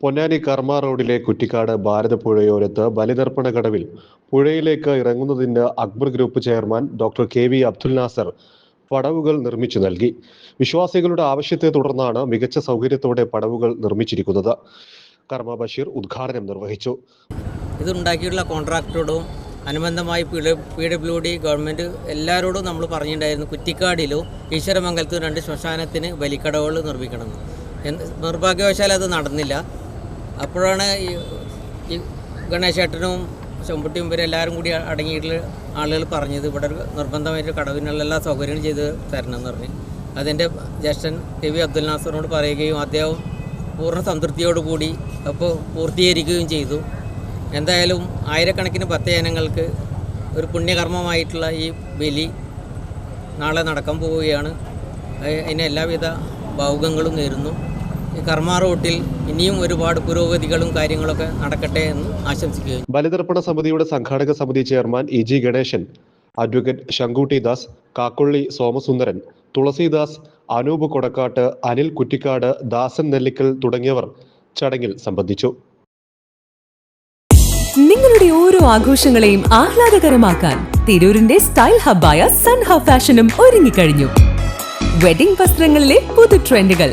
പൊന്നാനി കർമ്മ റോഡിലെ കുറ്റിക്കാട് ഭാരതപ്പുഴയോരത്ത് ബലിതർപ്പണ കടവിൽ പുഴയിലേക്ക് ഇറങ്ങുന്നതിന് Akbar group chairman doctor K V Abdul Nasar പടവുകൾ നിർമ്മിച്ചു നൽകി. വിശ്വാസികളുടെ ആവശ്യത്തെ തുടർന്നാണ് മികച്ച സൗകര്യത്തോടെ പടവുകൾ നിർമ്മിച്ചിരിക്കുന്നത്. കർമ്മ ബഷീർ ഉദ്ഘാടനം നിർവഹിച്ചു. ഇതുണ്ടാക്കിയിട്ടുള്ള കോൺട്രാക്ടറോടും അനുബന്ധമായി പി ഡബ്ല്യു ഡി ഗവൺമെന്റ് എല്ലാവരോടും നമ്മൾ പറഞ്ഞിട്ടുണ്ടായിരുന്നു കുറ്റിക്കാടിലോ ഈശ്വരമംഗലത്തും രണ്ട് ശ്മശാനത്തിന് ബലിക്കടവുകൾ നിർമ്മിക്കണം നിർഭാഗ്യവശാൽ അത് നടന്നില്ല. അപ്പോഴാണ് ഈ ഗണേശേട്ടനും ചെമ്പട്ടിയും ഇവരും എല്ലാവരും കൂടി അടങ്ങിയിട്ടുള്ള ആളുകൾ പറഞ്ഞത് ഇവിടെ ഒരു നിർബന്ധമായിട്ട് കടവിനുള്ള എല്ലാ സൗകര്യങ്ങളും ചെയ്ത് തരണം എന്ന് പറഞ്ഞു. അതിന്റെ ജ്യേഷ്ഠൻ കെ വി അബ്ദുൽ നാസറിനോട് പറയുകയും അദ്ദേഹം പൂർണ സംതൃപ്തിയോടുകൂടി അപ്പോൾ പൂർത്തീകരിക്കുകയും ചെയ്തു. എന്തായാലും ആയിരക്കണക്കിന് ഭക്തജനങ്ങൾക്ക് ഒരു പുണ്യകർമ്മമായിട്ടുള്ള ഈ ബലി നാളെ നടക്കാൻ പോവുകയാണ്. അതിന് എല്ലാവിധ ഭാവുകങ്ങളും നേരുന്നു. കർമ്മ റൂട്ടിൽ ഇനിയും ഒരുപാട് പുരോഗതികളും കാര്യങ്ങളൊക്കെ നടക്കട്ടെ എന്ന് ആശംസിക്കുകയും. ബലിതർപ്പണ സമിതിയുടെ സംഘാടക സമിതി chairman E G Ganesan advocate Sankutty Das Kakkolli Somasundaran Thulasidas Anoop Kodakkat Anil Kuttikkad Dasan Nellikkal തുടങ്ങിയവർ ചടങ്ങിൽ സംബന്ധിച്ചു. നിങ്ങളുടെ ഓരോ ആഘോഷങ്ങളെയും ആഹ്ലാദകരമാക്കാൻ തിരൂരിന്റെ സ്റ്റൈൽ ഹബ്ബായ സൺ ഹബ് ഫാഷനും ഒരുങ്ങിക്കഴിഞ്ഞു. വെഡിംഗ് വസ്ത്രങ്ങളിലെ പുതു ട്രെൻഡുകൾ.